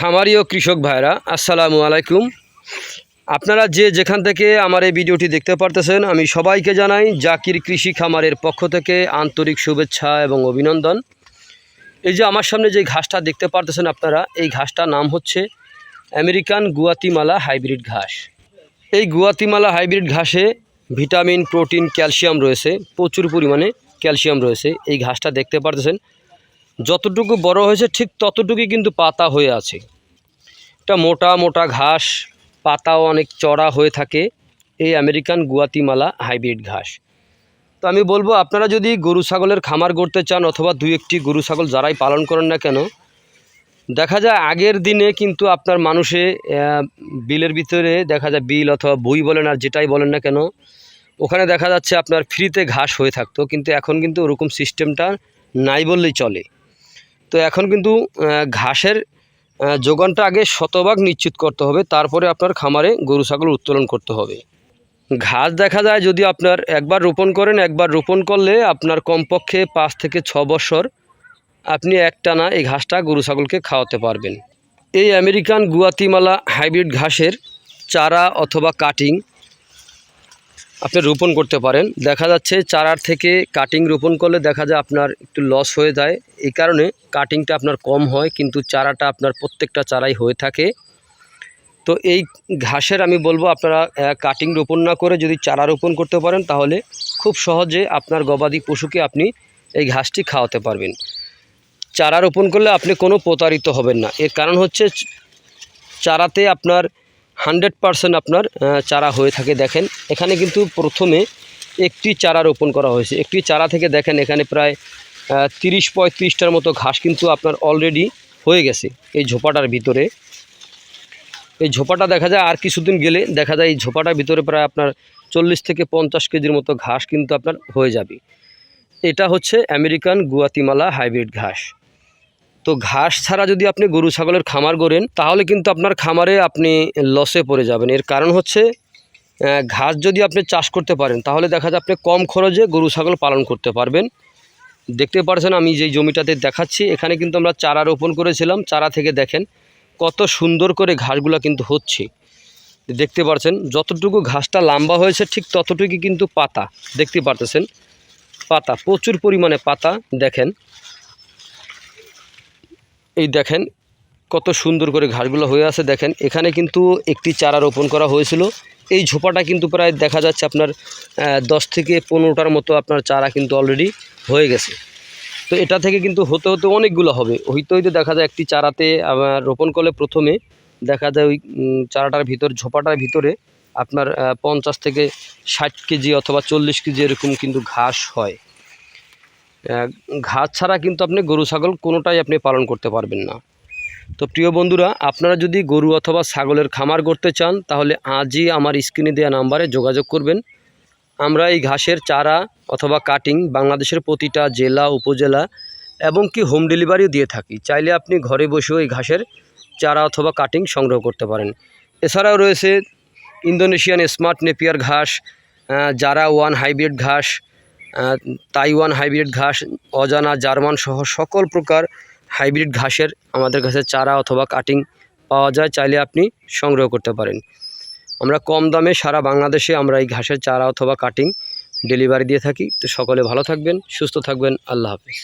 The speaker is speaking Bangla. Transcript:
খামারি ও কৃষক ভাইরা, আসসালামু আলাইকুম। আপনারা যে যেখান থেকে আমার এই ভিডিওটি দেখতে পারতেছেন, আমি সবাইকে জানাই জাকির কৃষি খামারের পক্ষ থেকে আন্তরিক শুভেচ্ছা এবং অভিনন্দন। এই যে আমার সামনে যে ঘাসটা দেখতে পারতেছেন আপনারা, এই ঘাসটার নাম হচ্ছে আমেরিকান গুয়াতিমালা হাইব্রিড ঘাস। এই গুয়াতিমালা হাইব্রিড ঘাসে ভিটামিন, প্রোটিন, ক্যালসিয়াম রয়েছে, প্রচুর পরিমাণে ক্যালসিয়াম রয়েছে। এই ঘাসটা দেখতে পারতেছেন যতটুকু বড় হয়েছে, ঠিক ততটুকুই কিন্তু পাতা হয়ে আছে। এটা মোটা মোটা ঘাস, পাতাও অনেক চড়া হয়ে থাকে এই আমেরিকান গুয়াতিমালা হাইব্রিড ঘাস। তো আমি বলব, আপনারা যদি গরু ছাগলের খামার করতে চান অথবা দুই একটি গরু ছাগল যারাই পালন করেন না কেন, দেখা যায় আগের দিনে কিন্তু আপনার মানুষে বিলের ভিতরে দেখা যায় বিল অথবা বই বলেন আর যেটাই বলেন না কেন, ওখানে দেখা যাচ্ছে আপনার ফ্রিতে ঘাস হয়ে থাকতো। কিন্তু এখন কিন্তু ওরকম সিস্টেমটা নাই বললেই চলে। তো এখন কিন্তু ঘাসের যোগানটা আগে শতভাগ নিশ্চিত করতে হবে, তারপরে আপনার খামারে গরু, ছাগল উত্তোলন করতে হবে। ঘাস দেখা যায় যদি আপনার একবার রোপণ করেন, একবার রোপণ করলে আপনার কমপক্ষে পাঁচ থেকে ছ বছর আপনি একটানা এই ঘাসটা গরু, ছাগলকে খাওয়াতে পারবেন। এই আমেরিকান গুয়াতিমালা হাইব্রিড ঘাসের চারা অথবা কাটিং আপনি রোপণ করতে পারেন। দেখা যাচ্ছে চারার থেকে কাটিং রোপণ করলে দেখা যায় আপনার একটু লস হয়ে যায়। এই কারণে কাটিংটা আপনার কম হয়, কিন্তু চারাটা আপনার প্রত্যেকটা চারাই হয়ে থাকে। তো এই ঘাসের আমি বলব আপনারা কাটিং রোপণ না করে যদি চারা রোপণ করতে পারেন, তাহলে খুব সহজে আপনার গবাদি পশুকে আপনি এই ঘাসটি খাওয়াতে পারবেন। চারা রোপণ করলে আপনি কোনো প্রতারিত হবেন না। এর কারণ হচ্ছে, চারাতে আপনার হান্ড্রেড পারসেন্ট আপনার চারা হয়ে থাকে। দেখেন, এখানে কিন্তু প্রথমে একটি চারা রোপণ করা হয়েছে। একটি চারা থেকে দেখেন, এখানে প্রায় তিরিশ পঁয়ত্রিশটার মতো ঘাস কিন্তু আপনার অলরেডি হয়ে গেছে এই ঝোপাটার ভিতরে। এই ঝোপাটা দেখা যায় আর কিছুদিন গেলে দেখা যায় এই ঝোপাটার ভিতরে প্রায় আপনার চল্লিশ থেকে পঞ্চাশ কেজির মতো ঘাস কিন্তু আপনার হয়ে যাবে। এটা হচ্ছে আমেরিকান গুয়াতিমালা হাইব্রিড ঘাস। তো ঘাস ছাড়া যদি আপনি গরু ছাগলের খামার করেন তাহলে কিন্তু আপনার খামারে আপনি লসে পড়ে যাবেন। এর কারণ হচ্ছে ঘাস যদি আপনি চাষ করতে পারেন, তাহলে দেখা যায় আপনি কম খরচে গরু ছাগল পালন করতে পারবেন। দেখতে পারছেন আমি যেই জমিটাতে দেখাচ্ছি, এখানে কিন্তু আমরা চারা রোপণ করেছিলাম। চারা থেকে দেখেন কত সুন্দর করে ঘাসগুলো কিন্তু হচ্ছে। দেখতে পারছেন, যতটুকু ঘাসটা লম্বা হয়েছে, ঠিক ততটুকুই কিন্তু পাতা। দেখতে পারতেছেন, পাতা, প্রচুর পরিমাণে পাতা, দেখেন। এই দেখেন, কত সুন্দর করে ঘাসগুলো হয়ে আছে দেখেন। এখানে কিন্তু একটি চারা রোপণ করা হয়েছিল। এই ঝোপাটা কিন্তু প্রায় দেখা যাচ্ছে আপনার দশ থেকে পনেরোটার মতো আপনার চারা কিন্তু অলরেডি হয়ে গেছে। তো এটা থেকে কিন্তু হতে হতে অনেকগুলো হবে। হইতে হইতে দেখা যায় একটি চারাতে আবার রোপণ করলে প্রথমে দেখা যায় ওই চারাটার ভিতর, ঝোপাটার ভিতরে আপনার পঞ্চাশ থেকে ষাট কেজি অথবা চল্লিশ কেজি এরকম কিন্তু ঘাস হয়। ঘাস ছাড়া কিন্তু আপনি গরু, ছাগল কোনোটাই আপনি পালন করতে পারবেন না। তো প্রিয় বন্ধুরা, আপনারা যদি গরু অথবা ছাগলের খামার করতে চান, তাহলে আজই আমার স্ক্রিনে দেওয়া নাম্বারে যোগাযোগ করবেন। আমরা এই ঘাসের চারা অথবা কাটিং বাংলাদেশের প্রতিটা জেলা, উপজেলা এবং কি হোম ডেলিভারিও দিয়ে থাকি। চাইলে আপনি ঘরে বসেও এই ঘাসের চারা অথবা কাটিং সংগ্রহ করতে পারেন। এছাড়াও রয়েছে ইন্দোনেশিয়ান স্মার্ট নেপিয়ার ঘাস যারা ওয়ান হাইব্রিড ঘাস তাইওয়ান হাইব্রিড ঘাস, অজানা জার্মান সহ সকল প্রকার হাইব্রিড ঘাসের আমাদের কাছে চারা অথবা কাটিং পাওয়া যায়, চাইলে আপনি সংগ্রহ করতে পারেন। আমরা কম দামে সারা বাংলাদেশে আমরা এই ঘাসের চারা অথবা কাটিং ডেলিভারি দিয়ে থাকি। তো সকলে ভালো থাকবেন, সুস্থ থাকবেন, আল্লাহ হাফিজ।